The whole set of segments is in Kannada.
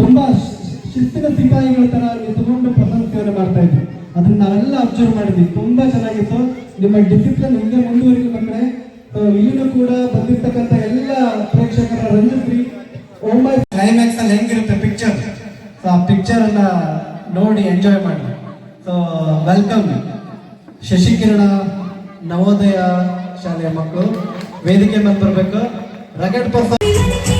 ತುಂಬಾ ಶಿಸ್ತಿನ ಸಿಪಾಯಿಗಳ ತರ ತಗೊಂಡು ಪ್ರಧಾನ ಸೇವನೆ ಮಾಡ್ತಾ ಇದ್ರು. ಅದನ್ನ ನಾವೆಲ್ಲ ಅಬ್ಸರ್ವ್ ಮಾಡಿದ್ವಿ. ತುಂಬಾ ಚೆನ್ನಾಗಿತ್ತು. ನಿಮ್ಮ ಡಿಸಿಪ್ಲಿನ್ ಹಿಂದೆ ಮುಂದುವರಿಕೆ ಮಕ್ಕಳೇ. ಇಲ್ಲೂ ಇಲ್ಲಿನೂ ಕೂಡ ಬಂದಿರ್ತಕ್ಕಂಥ ಎಲ್ಲ ಪ್ರೇಕ್ಷಕರ ರಂಜಿಸ್ರಿ ಓಮೈ ಕ್ಲೈಮ್ಯಾಕ್ಸ್ ಅಲ್ಲಿ ಹೆಂಗಿರುತ್ತೆ ಪಿಕ್ಚರ್ ಸೊ ಆ ಪಿಕ್ಚರ್ ಅನ್ನ ನೋಡಿ ಎಂಜಾಯ್ ಮಾಡಿ. ಸೊ ವೆಲ್ಕಮ್ ಶಶಿಕಿರಣ ನವೋದಯ ಶಾಲೆಯ ಮಕ್ಕಳು ವೇದಿಕೆ ಮೇಲೆ ಬರಬೇಕು. ರಗಡ್ ಪರ್ಸನ್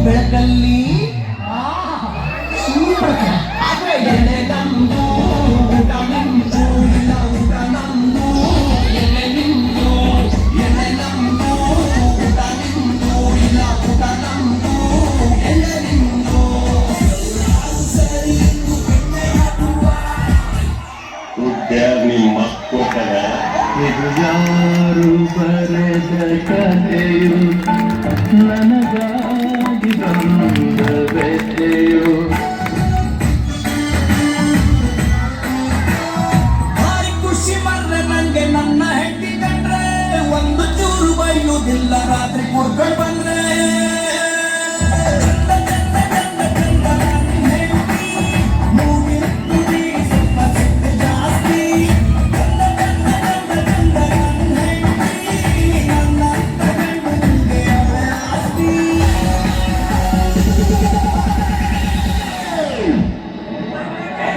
ಬೆಳಕಲ್ಲಿ ಯಾರು ಬರೆದ ಕಥೆಯು ನನಗಾಗಿ ಬಂದ ಭಾರಿ ನನ್ನ ಒಂದು ಚೂರು ಬೈಯುವುದಿಲ್ಲ ರಾತ್ರಿ ಕುಡ್ಕೊಂಡು ಬಂದ್ರೆ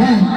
হ্যাঁ